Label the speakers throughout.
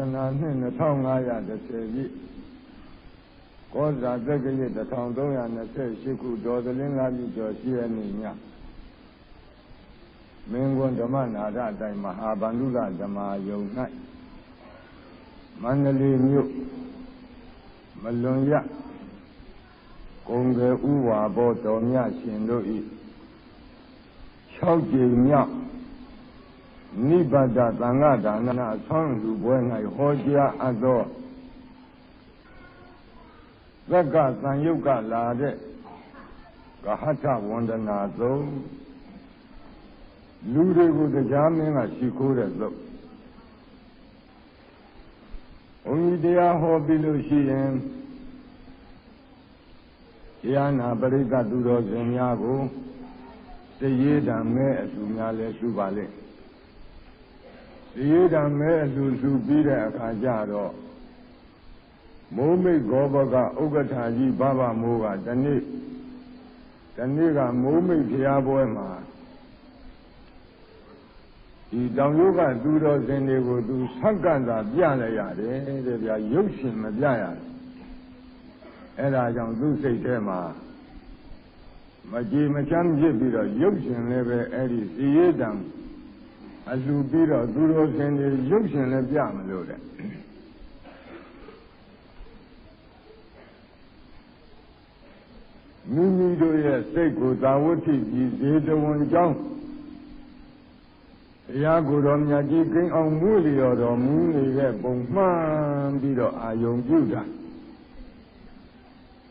Speaker 1: သနာနှစ်2510ပြည့်ကောဇာတက္ကရာ1328ခုဒေါ်သလင်းလာပြီကျော်ရှိရနေညမင်းကွန်ဓမ္မနာရအတိုင်းမဟာဗန္ဓုလဓမ္မာယုံ၌မန္တလေးမြို့မလွန်ရကုံကဲဥဝါဘောတော်မြရှင်တို့ဤ6ကြိမ်မြောက် နိဗ္ဗာန်သံဃာဒါနနာဆောင်းလူပွဲ၌ဟောကြားအပ်သောသက္ကသံယုတ်ကလာတဲ့ကဟထဝန္ဒနာသုံးလူတွေကိုတရားမင်းကရှိခိုးတဲ့သုတ်ဘုန်းကြီးတရားဟောပြီးလို့ရှိရင်တရားနာပရိသတ်သူတော်စင်များကိုတရေတံမဲအတူများလဲရှုပါလေ တရေတံမဲအတူရှုပြီးတဲ့အခါကျတော့မိုးမိတ်ဂောဘကဥက္ကဋ္ဌကြီးဘဘမိုးကဒီနေ့ဒီနေ့ကမိုးမိတ်ဖျားပွဲမှာဒီတောင်ရုပ်ကသူတော်စင်တွေကိုသူဆက်ကန့်သာပြလိုက်ရတယ်တဲ့ဗျာရုပ်ရှင်မပြရတယ်အဲ့ဒါကြောင့်သူ့စိတ်ထဲမှာမကြည်မချမ်းဖြစ်ပြီးတော့ရုပ်ရှင်လည်းပဲအဲ့ဒီစီရတံ အလှပြီးတော့သူတော်စင်တွေရုပ်ရှင်လည်းပြမလို့တဲ့မိမိတို့ရဲ့စိတ်ကိုသာဝတ္ထိကြီးဇေတဝန်ကြောင်းတရားကိုယ်တော်မြတ်ကြီးကိန်းအောင်မွေလျော်တော်မူနေတဲ့ပုံမှန်ပြီးတော့အာယုံပြုတာ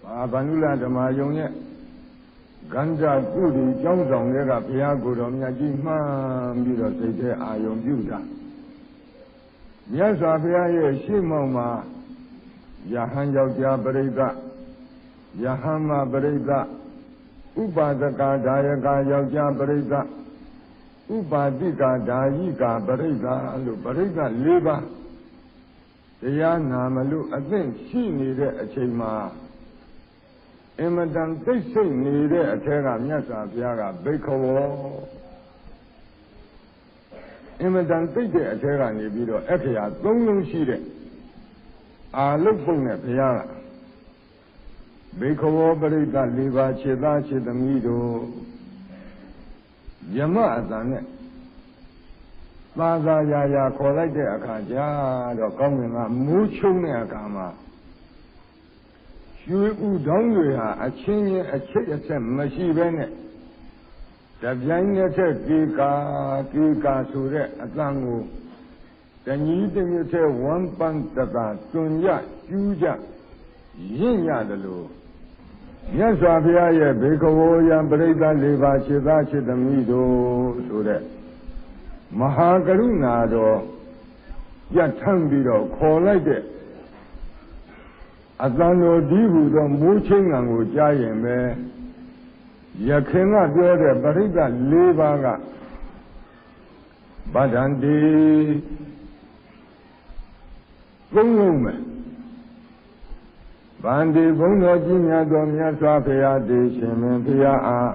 Speaker 1: ဘာဗန္ဓုလဓမ္မယုံရဲ့ ကန္တာကုတိကျောင်းဆောင်တွေကဘုရားကိုယ်တော်မြတ်ကြီးမှန်ပြီးတော့စိတ်ထဲအာယုံပြုတာမြတ်စွာဘုရားရဲ့ရှေ့မောက်မှာယဟန်ယောက်ျားပြိဿယဟမပရိသဥပါဒကဒါယကယောက်ျားပရိသဥပါတိကဒါယိကပရိသလို့ပရိသ၄ပါးတရားနာမလို့အသင့်ရှိနေတဲ့အချိန်မှာ အင်မတန်သိစိတ်နေတဲ့အထက်ကမြတ်စွာဘုရားကဘိခဝောအင်မတန်သိတဲ့အထက်ကနေပြီးတော့အခရာ၃လုံးရှိတဲ့အာလုတ်ပုံနဲ့ဘုရားကဘေခဝောပရိသ၄ပါးခြေသားခြေသမီးတို့ယမအတန်နဲ့သာသာရာရာခေါ်လိုက်တဲ့အခါကျတော့ကောင်းကင်ကမိုးချုံတဲ့အခါမှာ ရွှေဥတောင်းတွေဟာအချင်းချင်းအချိတ်အဆက်မရှိဘဲနဲ့တပြိုင်နက်တည်းကေကာကေကာဆိုတဲ့အတန်ကိုတညီတညတဲ့ဝမ်ပန်တတာတွန်ရကျူးကြရင့်ရတယ်လို့မြတ်စွာဘုရားရဲ့ဘေကဝောယံပရိသတ်၄ပါးခြေသားခြေသမီးတို့ဆိုတဲ့မဟာကရုဏာတော်ပြတ်ထမ်းပြီးတော့ခေါ်လိုက်တဲ့ အတန်တော်ဒီဟုသောမိုးချင်းငံကိုကြားရင်ပဲယခင်ကပြောတဲ့ပရိသတ်၄ပါးကဗဒ္ဒန္တိသုံးလုံးမယ်ဗန္ဒီဘုန်းတော်ကြီးမြတ်တော်မြတ်စွာဘုရားတည်ရှင်မင်းဘုရားအား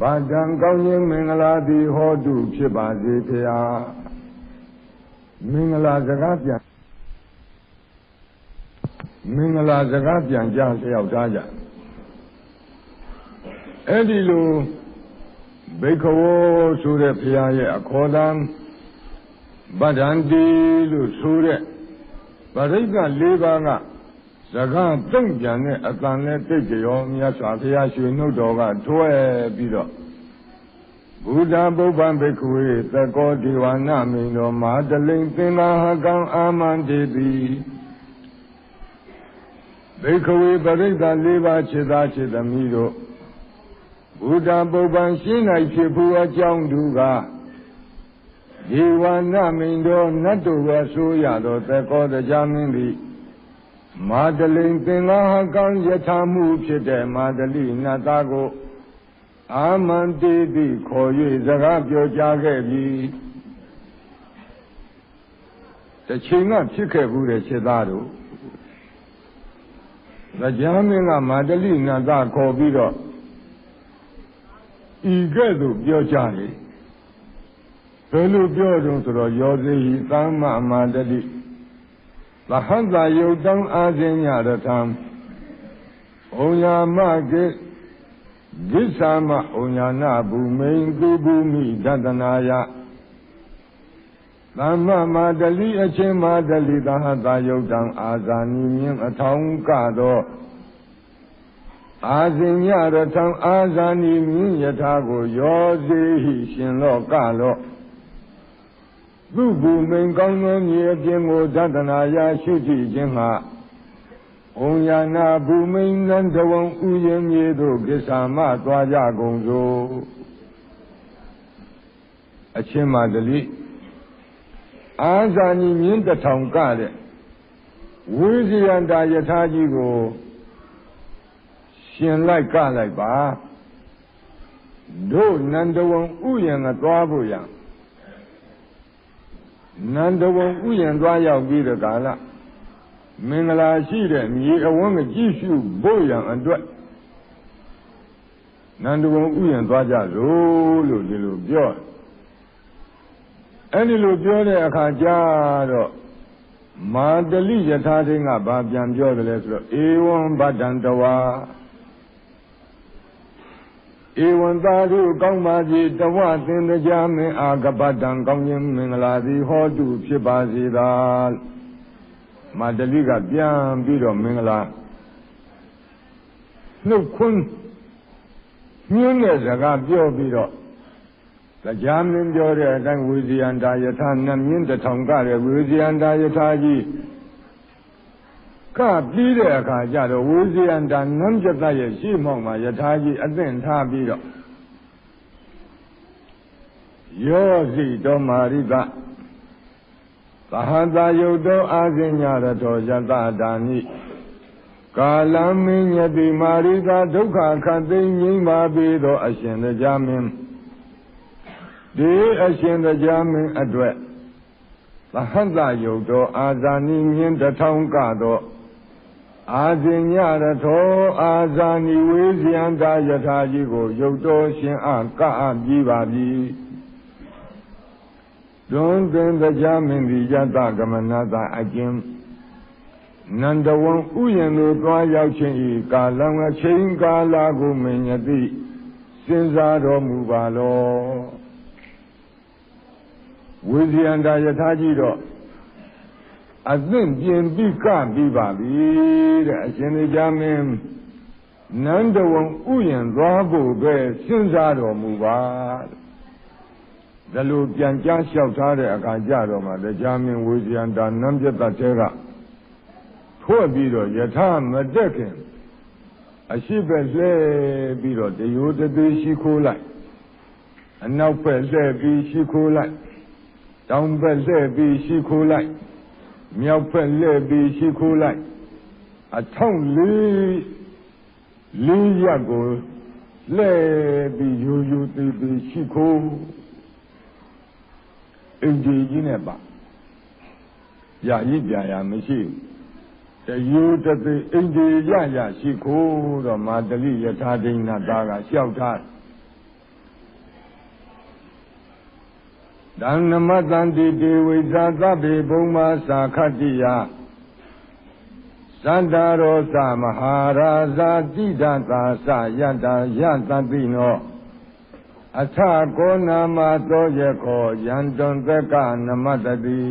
Speaker 1: ဗဒ္ဒံကောင်းခြင်းမင်္ဂလာသည်ဟောတုဖြစ်ပါစေဘုရားမင်္ဂလာစကားပြန် မင်္ဂလာစကားပြန်ကြားလျှောက်ထားကြအဲ့ဒီလိုဘိခဝောဆိုတဲ့ဘုရားရဲ့အခေါ်တမ်းဗဒ္ဒန္တိလို့ဆိုတဲ့ပရိက္ခ၄ပါးကစကားတုံ့ပြန်တဲ့အတန်နဲ့တိတ်ကြောမြတ်စွာဘုရားရွှေနှုတ်တော်ကထွဲပြီးတော့ဘုဒ္ဓဘုဗ္ဗံဘိက္ခဝေသကောဒီဝနာမိန်တော်မဟာတလိန်သင်္သာဟကံအာမန္တေတိ ဘိက္ခဝေပရိသတ်၄ပါးခြေသားခြေသမီးတို့ဘုဒ္ဓဘုဗ္ဗံရှင်း၌ဖြစ်ဖို့အကြောင်းသူကဒီဝနာမိန်တော်နတ်တို့ဝဆိုရသောသကောတရားမင်းသည်မာတလိန်သင်္ဃဟကံယထာမှုဖြစ်တဲ့မာတလိနတ်သားကိုအာမန္တေတိခေါ်၍စကားပြောကြားခဲ့ပြီတချိန်ကဖြစ်ခဲ့ဘူးတဲ့ခြေသားတို့ တရားမင်းကမာတလိနတ်သားခေါ်ပြီးတော့ဤကဲ့သို့ပြောကြလေဘယ်လိုပြောတုံးဆိုတော့ယောဇေဟိသမ္မာမာတတိသဟန္တာယုတ်တံအာဇင်ညရထံဩညာမကေဂိသမဩညာနာဘူမိန်ကုဘူမိတတနာယ သမ္မာမာတလိအချင်းမာတလိသဟတာယုတ်တံအာဇာနိမြင်အထောင်ကသောအာဇင်ညရထံအာဇာနိမြင်ယထာကိုယောဇေဟိရှင်လောကလောသူဘူမိန်ကောင်းသောမြေအပြင်ကိုသတ္တနာယရှုကြည့်ခြင်းမှာဩယာနာဘူမိန်နန္တဝံဥယျာဉ်မြေသို့ကိစ္ဆာမသွားကြကုန်စို့အချင်းမတလိ အာဇာနီမြင်းတထောင်ကတဲ့ဝိဇယန္တာယထာကြီးကိုရှင်လိုက်ကလိုက်ပါတို့နန္တဝံဥယျာဉ်ကသွားဖို့ရနန္တဝံဥယျာဉ်သွားရောက်ပြီးတဲ့ကာလမင်္ဂလာရှိတဲ့မြေအဝန်းကိုကြည့်ရှုဖို့ရန်အတွက်နန္ဒဝံဥယျာဉ်သွားကြလို့လို့ဒီလိုပြော အဲ့ဒီလိုပြောတဲ့အခါကျတော့မာတလိယထာသိန်းကဘာပြန်ပြောတယ်လဲဆိုတော့ဧဝံဗဒ္ဒံတဝါဧဝံသာဓုကောင်းပါစေတဝသင်္တကြမင်းအာကပတံကောင်းခြင်းမင်္ဂလာသည်ဟောတုဖြစ်ပါစေသာမာတလိကပြန်ပြီးတော့မင်္ဂလာနှုတ်ခွန်းညင်းတဲ့စကားပြောပြီးတော့ တရားမင်းပြောတဲ့အတိုင်းဝိဇယန္တာယထာနမင်းတထောင်ကတဲ့ဝိဇယန္တာယထာကြီးကပြီးတဲ့အခါကျတော့ဝိဇယန္တာနမ်းကျတရဲ့ရှေ့မောက်မှာယထာကြီးအသင့်ထားပြီးတော့ယောစီတော်မာရိကသဟတာယုတ်တောအာဇင်ညာရတောယတတာနိကာလမင်းညတိမာရိကဒုက္ခခတ်သိငြိမ့်ပါပေသောအရှင်တရားမင်း ဒီအရှင်တရားမင်းအတွက်သဟတယုတ်တောအာဇာနိမြင်းတထောင်ကသောအာဇင်ညရထောအာဇာနိဝေဇယန္တာယထာကြီးကိုယုတ်တော်ရှင်အကအပြီးပါပြီတွန်တွင်တရားမင်းဒီယတကမနတာအကျဉ်နန္ဒဝံဥယျံသို့သွားရောက်ခြင်းဤကာလံအချိန်ကာလကိုမင်းယသိစဉ်းစားတော်မူပါလော ဝိဇယန္တာယထာကြီးတော့အသင့်ပြင်ပြီးကပြီးပါပြီတဲ့အရှင်တရားမင်းနန္ဒဝံဥယျံသွားဖို့ပဲစဉ်းစားတော်မူပါဒါလိုပြန်ကြားလျှောက်ထားတဲ့အခါကြတော့မှတရားမင်းဝေဇယန္တာနံပြတ်တဲ့ကထွက်ပြီးတော့ယထာမတက်ခင်အရှိဘက်လှဲပြီးတော့တရိုးတသေးရှိခိုးလိုက်အနောက်ဘက်လှဲပြီးရှိခိုးလိုက် တောင်ဘက်လှဲပြီးရှိခိုးလိုက်မြောက်ဘက်လှဲပြီးရှိခိုးလိုက်အထောင်လေးလေးရက်ကိုလှဲပြီးယူယူသေးသေးရှိခိုးအင်ဂျီကြီးနဲ့ပါရာကြီးပြရာမရှိတယူတသိအင်ဂျီရရရှိခိုးတော့မာတလိယထာဒိဏသားကလျှောက်ထား ဒံနမတန္တိတေဝိဇာသဗ္ဗေဘုံမာသာခတ္တိယသန္တာရောသမဟာရာဇာတိဒသာသယတ္တယတတိနောအထကောနာမသောယခောယန္တံသက္ကနမတတိ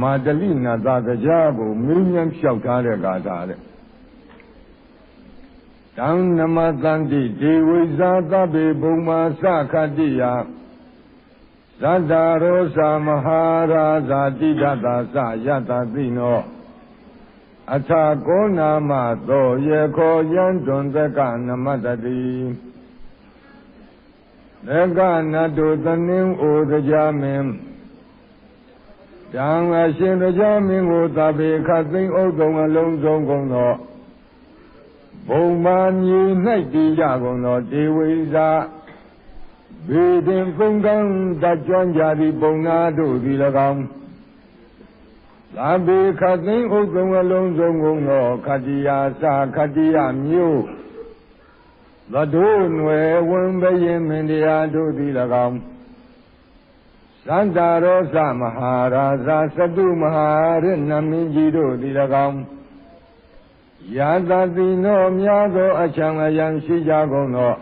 Speaker 1: မာတလိနာသာကြားကိုမင်းမြန်လျှောက်ထားတဲ့ကာသာတဲ့တံနမတန္တိဒေဝိဇာသဗ္ဗေဘုံမာသခတ္တိယ သတ္တရောသမဟာရာဇာတိဒတာသယတတိနောအထကောနာမသောယခောယန္တံသက္ကနမတတိသကနတုသနင်းဩတရားမင်းတံအရှင်တရားမင်းကိုသဗ္ဗေခသိမ့်ဥဒုံအလုံးစုံကုန်သောဘုံမာမြေ၌တည်ကြကုန်သောဒေဝိဇာ ဘေဒင်ပုန်ကံတကြွကြသည်ပုံနာတို့သည်၎င်းလာဘေခသိမ့်ဥဒုံအလုံးစုံကုန်သောခတ္တိယာစာခတ္တိယမျိုးသတို့နွယ်ဝံဘယင်မင်းတရားတို့သည်၎င်းသန္တာရောသမဟာရာဇာသတုမဟာရဏမင်းကြီးတို့သည်၎င်းယာသတိနောများသောအချံအယံရှိကြကုန်သော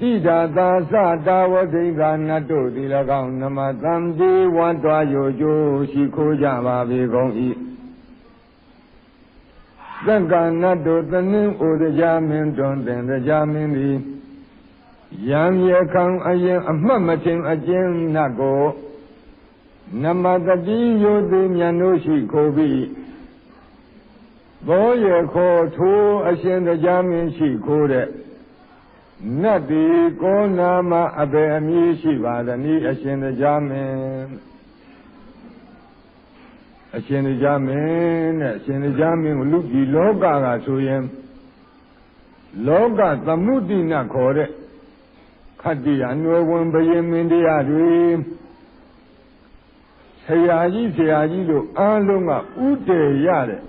Speaker 1: တိဒါသာသတာဝတိကနတ်တို့သည်၎င်းနမတံဒီဝတ်တော်ရိုကျိုးရှိခိုးကြပါပေကုန်၏သက္ကနတ်တို့သနင်းဩဒကြမင်းတွင်တင်ကြမင်းသည်ယံရခံအရင်အမှတ်မချင်းအကျဉ်းနတ်ကိုနမတတိယုတိမြတ်တို့ရှိခိုးပြီးဘောရခေါ်ထိုးအရှင်တရားမင်းရှိခိုးတဲ့ နတ်ဒီကိုနာမအဘေအမည်ရှိပါသနည်းအရှင်တရားမင်းအရှင်တရားမင်းနဲ့အရှင်တရားမင်းကိုလူကြီးလောကကဆိုရင်လောကသမုဒိနခေါ်တဲ့ခတ္တိအနွယ်ဝင်ဘယင်မင်းတရားတွေဆရာကြီးဆရာကြီးတို့အားလုံးကဥတည်ရတဲ့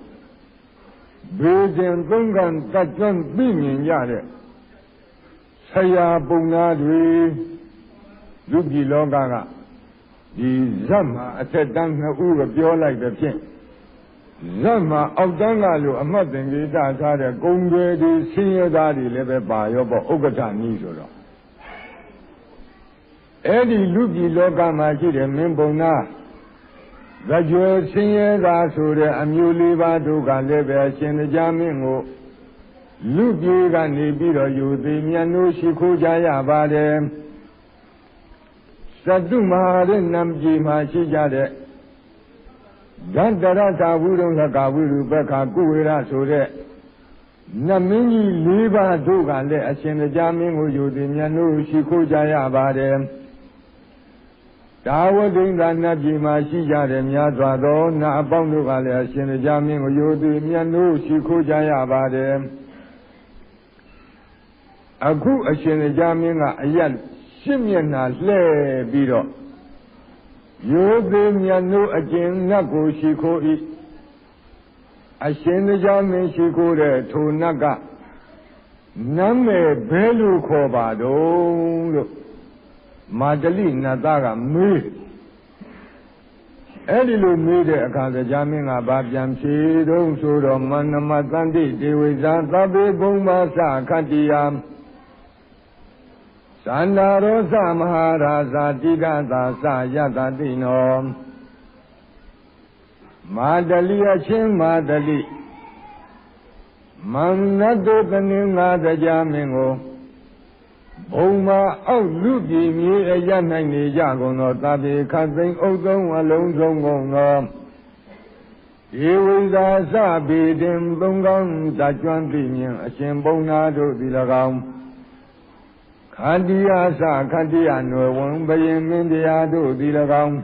Speaker 1: ဘေးကျင်သုံးကန်တတ်ကျွမ်းသိမြင်ကြတဲ့ ဆရာပုံနာတွေလူကြီးလောကကဒီဇတ်မှာအထက်တန်းနှစ်ဦးကပြောလိုက်တဲ့ဖြင့်ဇတ်မှာအောက်တန်းကလို့အမှတ်သင်္ကေတထားတဲ့ကုံတွေဒီဆင်းရဲသားတွေလည်းပဲပါရောပေါ့ဥက္ကဋ္ဌနည်းဆိုတော့အဲ့ဒီလူကြီးလောကမှာရှိတဲ့မင်းပုံနာသကြွယ်ဆင်းရဲသာဆိုတဲ့အမျိုးလေးပါးတို့ကလည်းပဲအရှင်တရားမင်းကို လူကြီးကနေပြီးတော့ယူသည်မြတ်တို့ရှိခိုးကြရပါတယ်သတ္တုမဟာရနံကြီးမှာရှိကြတဲ့ဂန္တရသာဝုရုံလကဝိရုပက္ခကုဝေရဆိုတဲ့နမင်းကြီး၄ပါးတို့ကလည်းအရှင်တရားမင်းကိုယူသည်မြတ်တို့ရှိခိုးကြရပါတယ်ဒါဝတိန်သာနတ်ပြည်မှာရှိကြတဲ့များစွာသောနတ်အပေါင်းတို့ကလည်းအရှင်တရားမင်းကိုယိုသည်မြတ်တို့ရှိခိုးကြရပါတယ် အခုအရှင်တရားမင်းကအယက်ရှစ်မျက်နှာလှဲ့ပြီးတော့ယိုသည်မြတ်တို့အကျဉ်းနတ်ကိုရှိခိုး၏အရှင်တရားမင်းရှိခိုးတဲ့ထိုနတ်ကနမ်းမယ်ဘဲလို့ခေါ်ပါတော့လို့မာတလိနတ်သားကမေးအဲ့ဒီလိုမေးတဲ့အခါကြာမင်းကဘာပြန်ဖြေတော့ဆိုတော့မနမတန္တိဒေဝိဇာသဗ္ဗေဘုံမာသခတ္တိယ သန္တာရောသမဟာရာဇာတိကသာသယတတိနောမာတလိအချင်းမာတလိမန္နတုတနင်္ဂါတရားမင်းကိုဘုံမှာအောက်လူပြည်မြေအရနိုင်နေကြကုန်သောတပေခတ်သိမ်းအုပ်ဆုံးအလုံးစုံကုန်သောဧဝိဇာစပေတင်သုံးကောင်းတကြွန့်သိမြင်အရှင်ဘုံနာတို့သည်၎င်း ခန္တီယသခန္တီယနွယ်ဝန်ဘယင်မင်းတရားတို့သည်၎င်း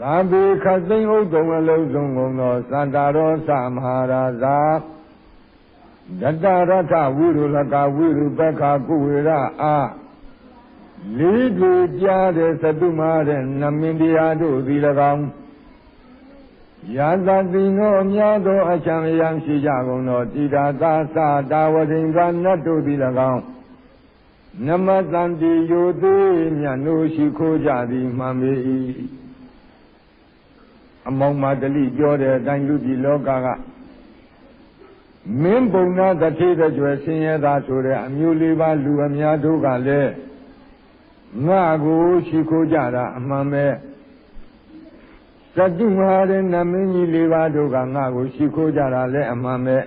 Speaker 1: သာပေခတ်သိမ်းအုပ်ဆုံးအလုံးစုံကုန်သောသန္တာရောသမဟာရာဇာဒတ္တရထဝိရုလကဝိရုပက္ခကုဝေရအာလေးတွေကြားတဲ့သတုမာတဲ့နမင်းတရားတို့သည်၎င်းယာသတိနောအများသောအချံအယံရှိကြကုန်သောတိတာသာသတာဝတိင်္ဂနတ်တို့သည်၎င်း နမတံတိယိုသေးမြတ်တို့ရှိခိုးကြသည်မှန်ပေ၏အမောင်မတလိပြောတဲ့အတိုင်းလူကြီးလောကကမင်းပုံနာတတိတကြွယ်ဆင်းရဲသားဆိုတဲ့အမျိုးလေးပါလူအများတို့ကလည်းငါကိုရှိခိုးကြတာအမှန်ပဲသတ္တုမဟာရဏမင်းကြီးလေးပါတို့ကငါကိုရှိခိုးကြတာလည်းအမှန်ပဲ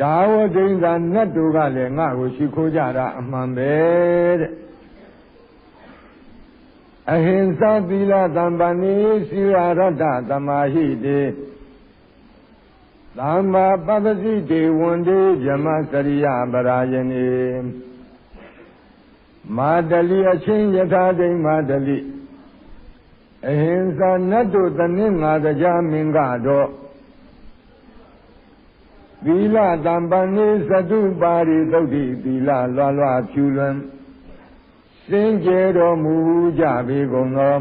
Speaker 1: ဒါဝဒိန်သာနတ်တို့ကလည်းငါကိုရှိခိုးကြတာအမှန်ပဲတဲ့အဟိံသာသီလသံပန္နိစီရရတ္တသမာဟိတေသမ္မာပပ္ပစီတေဝန္တေဇမစရိယပရာယနေမာတလိအချင်းယထာဒိမာတလိအဟိံသာနတ်တို့တနည်းငါတရားမင်္ဂတော့ သီလတံပန်နေသတုပါရိသုတ်တိသီလလွားလွားဖြူလွန်စင်ကြယ်တော်မူကြပေကုန်သော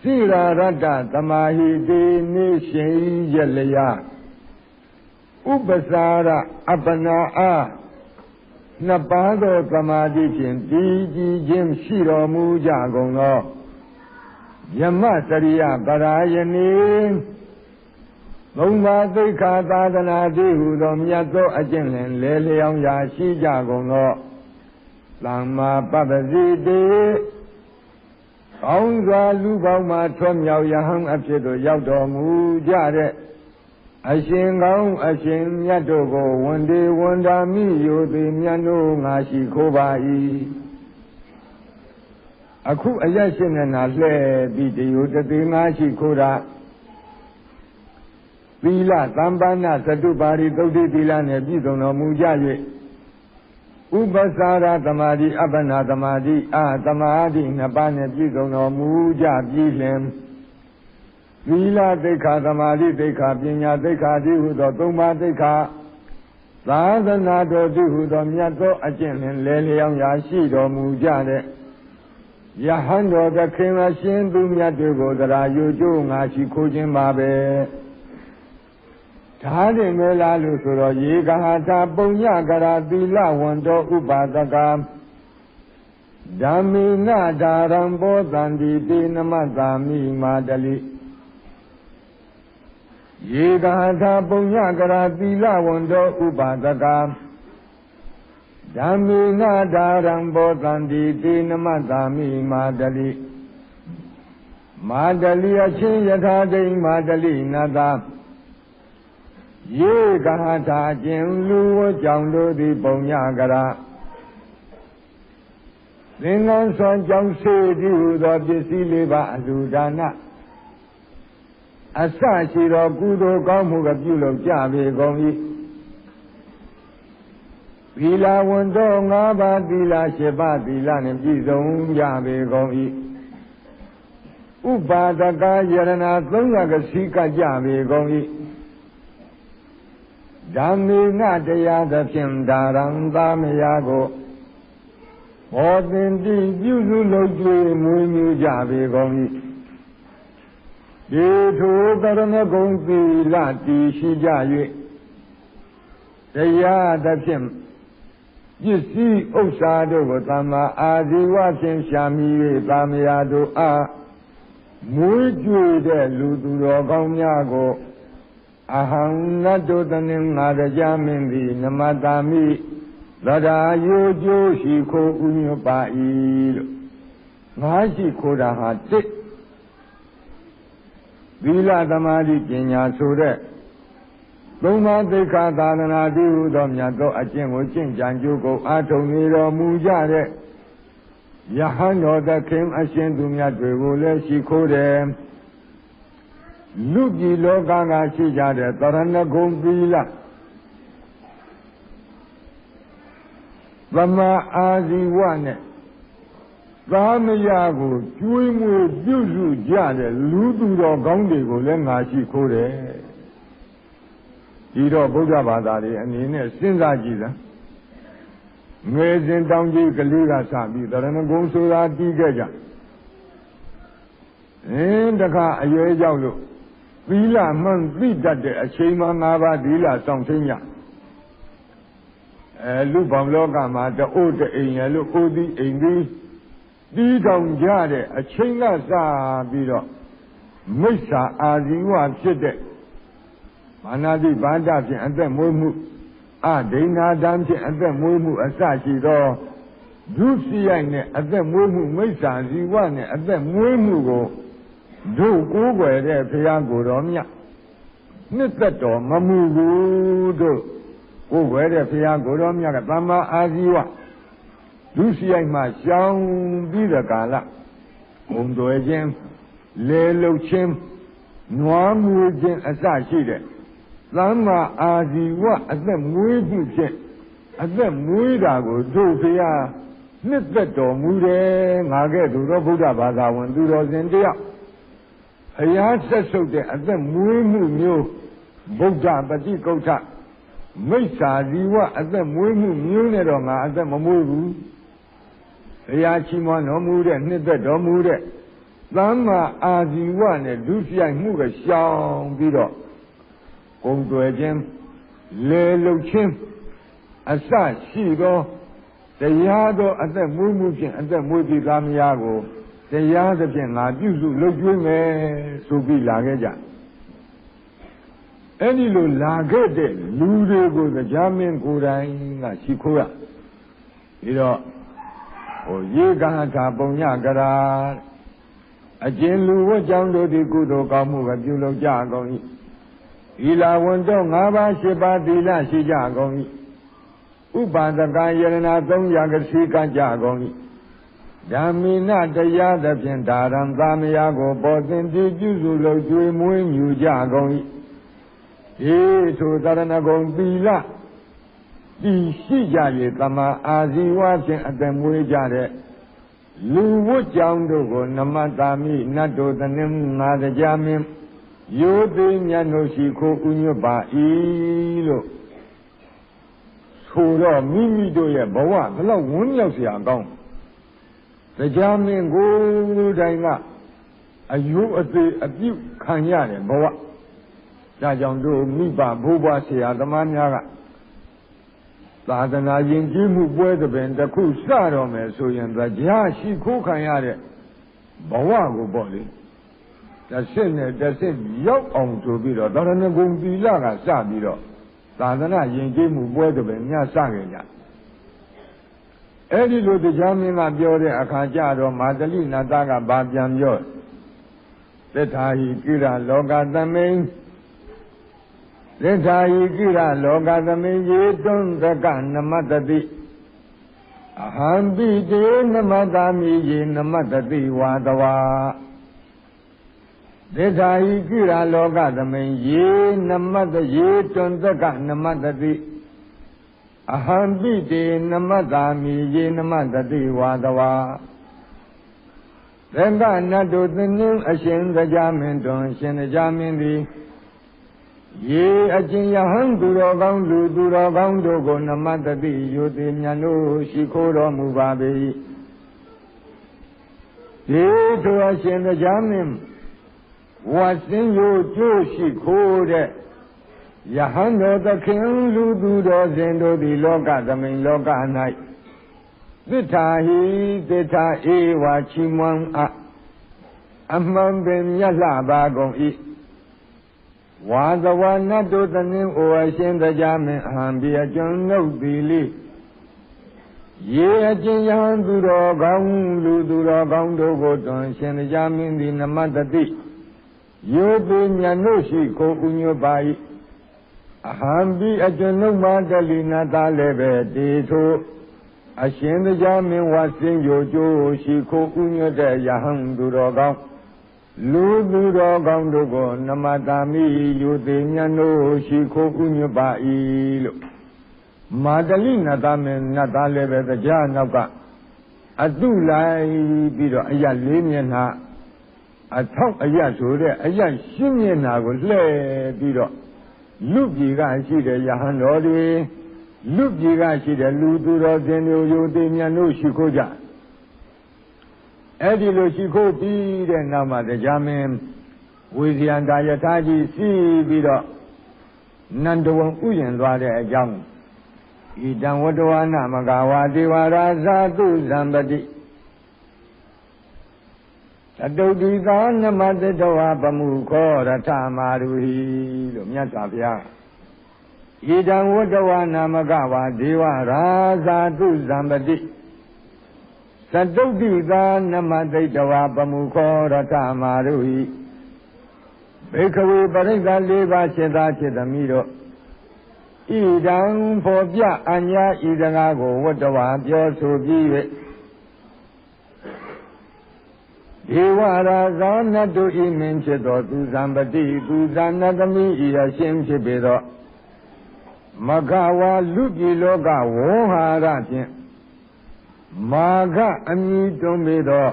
Speaker 1: စိရာရတ္တသမာဟိတေနေရှင်ရလျာဥပစာရအပနာအာနှစ်ပါးသောသမာဓိဖြင့်တည်ကြည်ခြင်းရှိတော်မူကြကုန်သောယမစရိယပရာယနေ သုံးပါးသိက္ခာသာသနာတည်းဟုသောမြတ်သောအကျင့်လင်လဲလျောင်းရာရှိကြကုန်သောသမ္မာပပ္ပစီတေကောင်းစွာလူပေါင်းမှထွမြောက်ယဟန်အဖြစ်သို့ရောက်တော်မူကြတဲ့အရှင်ကောင်းအရှင်မြတ်တို့ကိုဝန်ဒီဝန်တာမိယိုသည်မြတ်တို့ငါရှိခိုးပါ၏အခုအရရှိနေနာလှဲ့ပြီးတယောတသေးငါရှိခိုးတာ သီလသံပါဏသတုပါရိသုတ်တိသီလနှင့်ပြည့်စုံတော်မူကြ၍ဥပ္ပစာရသမာဓိအပ္ပနာသမာဓိအာသမာဓိနှစ်ပါးနှင့်ပြည့်စုံတော်မူကြပြီးလျှင်သီလသိက္ခာသမာဓိသိက္ခာပညာသိက္ခာတိဟုသောသုံးပါးသိက္ခာသာသနာတော်တိဟုသောမြတ်သောအကျင့်နှင့်လဲလျောင်းရာရှိတော်မူကြတဲ့ယဟန်တော်သခင်အရှင်သူမြတ်တွေကိုသရာယူကျိုးငါရှိခိုးခြင်းပါပဲ ဓာတင်မဲလားလို့ဆိုတော့ယေကဟာတာပုံညကရာသီလဝန္တောဥပါဒကဓမ္မိနဓာရံဘောတန္တိတေနမတာမိမာတလိယေကဟာတာပုံညကရာသီလဝန္တောဥပါဒကဓမ္မိနဓာရံဘောတန္တိတေနမတာမိမာတလိမာတလိအချင်းယထာဒိမာတလိနတာ ယေကဟထာကျင်လူဝကြောင့်တို့သည်ပုံညကရာသင်္ကန်းဆွမ်းကြောင့်စေတိဟုသောပစ္စည်းလေးပါအလူဒါနအစရှိသောကုသိုလ်ကောင်းမှုကပြုလုပ်ကြပေကုန်၏သီလဝန်တော်၅ပါးသီလ၈ပါးသီလနှင့်ပြည့်စုံကြပေကုန်၏ဥပါဒကယရဏ300ကစီကကြပေကုန်၏ ဓမ္မေနတရားသဖြင့်ဒါရံသာမယာကိုဘောသင်တိပြုစုလုပ်ကြွေမွေးမြူကြပေကုန်၏ဒီထိုကရဏဂုံသီလတည်ရှိကြ၍တရားသဖြင့်ပစ္စည်းဥစ္စာတို့ကိုသမ္မာအာဇီဝဖြင့်ရှာမိ၍သာမယာတို့အားမွေးကြွေတဲ့လူသူတော်ကောင်းများကို အဟံနတုတနင်္ငါရကြမင်းသည်နမတာမိသဒ္ဓါယိုကျိုးရှိခိုးဥညပါ၏လို့ငါရှိခိုးတာဟာတစ်သီလသမာဓိပညာဆိုတဲ့သုံးပါးသိက္ခာသာသနာတည်းဟူသောမြတ်သောအကျင့်ကိုကျင့်ကြံကြိုးကုန်အားထုတ်နေတော်မူကြတဲ့ယဟန်တော်သခင်အရှင်သူမြတ်တွေကိုလည်းရှိခိုးတယ် လူပြည်လောကကရှိကြတဲ့တရဏဂုံသီလသမာအာဇီဝနဲ့သာမယကိုကျွေးမွေးပြုစုကြတဲ့လူသူတော်ကောင်းတွေကိုလည်းငါရှိခိုးတယ်ဒီတော့ဗုဒ္ဓဘာသာတွေအနေနဲ့စဉ်းစားကြည့်လားငွေစင်တောင်ကြီးကလေးကစပြီးတရဏဂုံဆိုတာတီးခဲ့ကြအင်းတခါအရွယ်ရောက်လို့ သီလမှန်သိတတ်တဲ့အချိန်မှ၅ပါးသီလဆောင်သိညအဲလူဗောင်လောကမှာတအို့တအိမ်ရလို့ကိုသည်အိမ်သည်တီးတောင်ကြတဲ့အချိန်ကစပြီးတော့မိစ္ဆာအာဇီဝဖြစ်တဲ့မာနတိဗန္ဒဖြင့်အသက်မွေးမှုအဒိဏဒံဖြင့်အသက်မွေးမှုအစရှိသောဒုစရိုက်နဲ့အသက်မွေးမှုမိစ္ဆာဇီဝနဲ့အသက်မွေးမှုကို တို့ကိုးကွယ်တဲ့ဘုရားကိုယ်တော်မြတ်နှစ်သက်တော်မမူဘူးတို့ကိုယ်ွယ်တဲ့ဘုရားကိုယ်တော်မြတ်ကသမ္မာအာဇီဝဒုစရိုက်မှရှောင်ပြီးတဲ့ကာလဘုံတော်ခြင်းလေလုတ်ခြင်းနွားမွေးခြင်းအစရှိတဲ့သမ္မာအာဇီဝအသက်မွေးမှုဖြင့်အသက်မွေးတာကိုတို့ဘုရားနှစ်သက်တော်မူတယ်ငါကဲ့သို့သောဗုဒ္ဓဘာသာဝင်သူတော်စင်တယောက် အရာဆက်ဆုပ်တဲ့အသက်မွေးမှုမျိုးဗုဒ္ဓပฏิကုဋ္ဌမိစ္ဆာဇီဝအသက်မွေးမှုမျိုးနဲ့တော့ငါအသက်မမွေးဘူးအရာချီးမွမ်းတော်မူတဲ့နှစ်သက်တော်မူတဲ့သမ္မာအာဇီဝနဲ့ဒုစရိုက်မှုကရှောင်ပြီးတော့ဂုံတွယ်ခြင်းလေလုတ်ခြင်းအစရှိသောတရားတော်အသက်မွေးမှုဖြင့်အသက်မွေးပြီးသားမယားကို တရားသဖြင့်ငါပြုစုလုပ်ကျွေးမယ်ဆိုပြီးလာခဲ့ကြအဲ့ဒီလိုလာခဲ့တဲ့လူတွေကိုကြားမင်းကိုယ်တိုင်ကရှိခိုးရပြီးတော့ဟိုရေကဟထာပုံညကရာအကျဉ်လူဝတ်ကြောင့်တို့သည်ကုသိုလ်ကောင်းမှုပဲပြုလုပ်ကြကုန်၏ဤလာဝန်တော့၅ပါး၈ပါးသီလရှိကြကုန်၏ဥပါဒကယရဏသုံးရာကစီကကြကုန်၏ ဓမ္မိနတရားသဖြင့်ဒါရံသာမယာကိုပေါ်သင်ပြုပြုစုလို့ကျွေးမွေးမြူကြကုန်၏ဒီထိုသရဏဂုံသီလတည်ရှိကြ၍တမန်အာဇီဝဖြင့်အသက်မွေးကြတဲ့လူဝတ်ကြောင့်တို့ကိုနမတာမိနတ်တို့တနင်းငါတရားမင်းရိုးသိမြတ်တို့ရှိခိုးဥညွတ်ပါ၏လို့ဆိုတော့မိမိတို့ရဲ့ဘဝဘလောက်ဝန်းရောက်เสียအောင် တရားမင်းကိုယ်တိုင်ကအယုအသေးအပြုခံရတယ်ဘဝဒါကြောင့်တို့မိဘဘိုးဘွားဆရာသမားများကသာသနာယဉ်ကျေးမှုပွဲသဘင်တစ်ခုစတော့မယ်ဆိုရင်တရားရှိခိုးခံရတဲ့ဘဝကိုပေါ့လေတစ်ဆင့်နဲ့တစ်ဆင့်ရောက်အောင်ဆိုပြီးတော့သောရဏဂုံသီလကစပြီးတော့သာသနာယဉ်ကျေးမှုပွဲသဘင်ညစခဲ့ကြ အဲ့ဒီလိုတရားမင်းကပြောတဲ့အခါကျတော့မာတလိနတ်သားကဘာပြန်ပြောသစ္စာဟိကိရလောကသမိန်သစ္စာဟိကိရလောကသမိန်ယေတွန်းသကနမတတိအဟံပိတေနမတာမိယေနမတတိဝါတဝါသစ္စာဟိကိရလောကသမိန်ယေနမတယေတွန်းသကနမတတိ အဟံပိတေနမတာမိယေနမတတိဝါတဝါသင်္ကနတ်တို့သင်္နင်းအရှင်တရားမင်းတွင်ရှင်တရားမင်းသည်ရေအကျဉ်ယဟံသူတော်ကောင်းလူသူတော်ကောင်းတို့ကိုနမတတိယုတိမြတ်တို့ရှိခိုးတော်မူပါပေ၏ဒီထိုအရှင်တရားမင်းဝါစင်းယိုကျိုးရှိခိုးတဲ့ ယဟန်တော်သခင်လူသူတော်စင်တို့သည်လောကသမိန်လောက၌သစ္စာဟိသစ္စာဧဝါချီးမွမ်းအအမှန်ပင်မြတ်လှပါကုန်၏ဝါသဝနတ်တို့သနင်းအိုအရှင်တရားမင်းအဟံပြအကျွန်ုပ်သည်လိရေအချင်းယဟန်သူတော်ကောင်းလူသူတော်ကောင်းတို့ကိုတွင်ရှင်တရားမင်းသည်နမတတိယောပိညာတို့ရှိကိုဥညွတ်ပါ၏ အဟံပိအကျွန်ုပ်မတလိနတာလည်းပဲတေထိုအရှင်တရားမင်းဝါစင်ကြိုကြိုးရှိခိုးဥညွတ်တဲ့ယဟန်သူတော်ကောင်းလူသူတော်ကောင်းတို့ကိုနမတာမိယူသေးမြတ်တို့ရှိခိုးဥညွတ်ပါ၏လို့မာတလိနတ်သားမင်းနတ်သားလည်းပဲတရားနောက်ကအတုလိုက်ပြီးတော့အရလေးမျက်နှာအထောက်အရဆိုတဲ့အရရှင်းမျက်နှာကိုလှည့်ပြီးတော့ လူပြည်ကရှိတဲ့ယဟန်တော်တွေလူပြည်ကရှိတဲ့လူသူတော်စင်တို့ယုသေးမြတ်တို့ရှိခိုးကြအဲ့ဒီလိုရှိခိုးပြီးတဲ့နောက်မှာတရားမင်းဝေဇယန္တာယထာကြီးစီးပြီးတော့နန္ဒဝံဥယျင်သွားတဲ့အကြောင်းဣတံဝတ္တဝနာမကဝါဒေဝရာဇာတုဇံပတိ အတုတိသာနမတတဝပမှုခောရထမာရူဟိလို့မြတ်စွာဘုရားဣဒံဝတ္တဝနာမကဝါဒေဝရာဇာတုဇံပတိသတုတ်တိသာနမတိတဝပမှုခောရထမာရူဟိဘေခဝေပရိစ္ဆာ၄ပါးရှင်သာဖြစ်သမီးတို့ဣဒံဖော်ပြအညာဤစကားကိုဝတ္တဝါပြောဆိုပြီး၍ ဧဝရာဇောနတုဤမင်းဖြစ်သောသူဇံပတိသူဇာနသမီးဤအရှင်ဖြစ်ပေသောမဂဝါလူပြည်လောကဝေါဟာရဖြင့်မာဂအမိတွန်းပေသော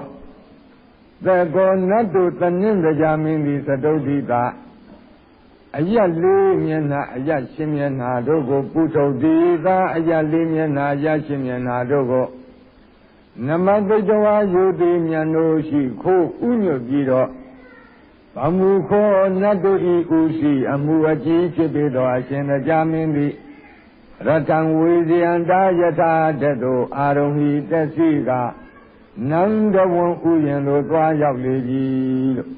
Speaker 1: သကောနတ်တုတနင်းတရားမင်းသည်သတုဒ္ဓိတာအယက်လေးမျက်နှာအယက်ရှင်းမျက်နှာတို့ကိုပုထုတိသာအယက်လေးမျက်နှာအယက်ရှင်းမျက်နှာတို့ကို နမတိတဝါယုတိမြတ်တို့ရှိခိုးဥညွတ်ပြီးတော့ဗမှုခောနတ်တို့ဤဥရှိအမှုအကြီးဖြစ်ပေသောအရှင်တရားမင်းသည်ရတံဝေဇယန္တာယထာတတောအာရုံဟိတသိကနန္ဒဝံဥယျံတို့သွားရောက်လေပြီလို့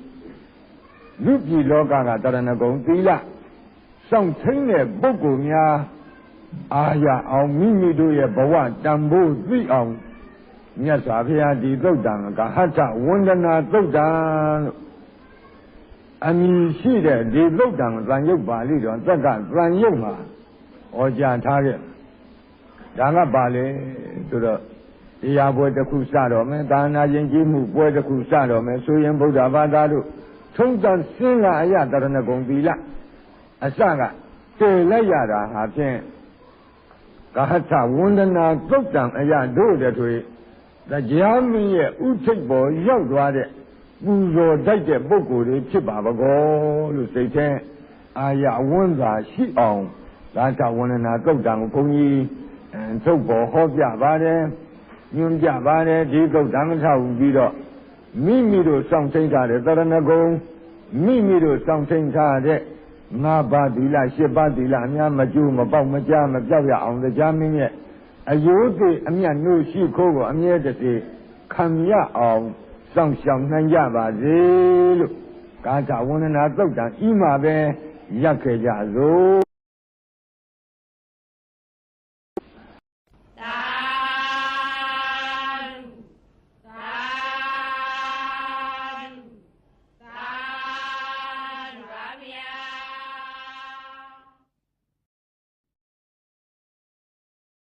Speaker 1: လူပြည်လောကကတရဏဂုံသီလစောင့်ထိန်တဲ့ပုဂ္ဂိုလ်များအာရအောင်မိမိတို့ရဲ့ဘဝတန်ဖိုးသိအောင် မြတ်စွာဘုရားဒီသုတ်တံကဟတ္တဝန္ဒနာသုတ်တံလို့အမည်ရှိတဲ့ဒီသုတ်တံသံယုတ်ပါဠိတော်သက်ကသံယုတ်မှာဟောကြားထားခဲ့ဒါကပါလေဆိုတော့တရားပွဲတစ်ခုစတော့မယ်သာနာရင်ကြီးမှုပွဲတစ်ခုစတော့မယ်ဆိုရင်ဗုဒ္ဓဘာသာတို့ထုံးတန်စင်ကအယတရဏဂုံသီလအစကတည်လိုက်ရတာဟာဖြင့်ကဟထဝန္ဒနာသုတ်တံအယတို့တဲ့တွေ တရားမင်းရဲ့ဥထိပ်ပေါ်ရောက်သွားတဲ့ပူဇော်တတ်တဲ့ပုဂ္ဂိုလ်တွေဖြစ်ပါဘကောလို့စိတ်ထဲအာရဝန်းသာရှိအောင်သာထဝန္ဒနာသုတ်တံကိုဘုန်းကြီးသုတ်ပေါ်ဟောပြပါတယ်ညွှန်ပြပါတယ်ဒီသုတ်တံမထောက်ပြီးတော့မိမိတို့စောင့်သိထားတဲ့တရဏဂုံမိမိတို့စောင့်သိထားတဲ့ငါးပါးသီလရှစ်ပါးသီလအများမကျိုးမပေါက်မကြားမပြောက်ရအောင်တရားမင်းရဲ့ အယိုးသေးအမျက်နှိုးရှိခိုးကိုအမြဲတစေခံရအောင်စောင့်ရှောက်နိုင်ကြပါစေလို့ကာသဝန္ဒနာသုတ်တံဤမှာပဲရက်ခဲ့ကြစို့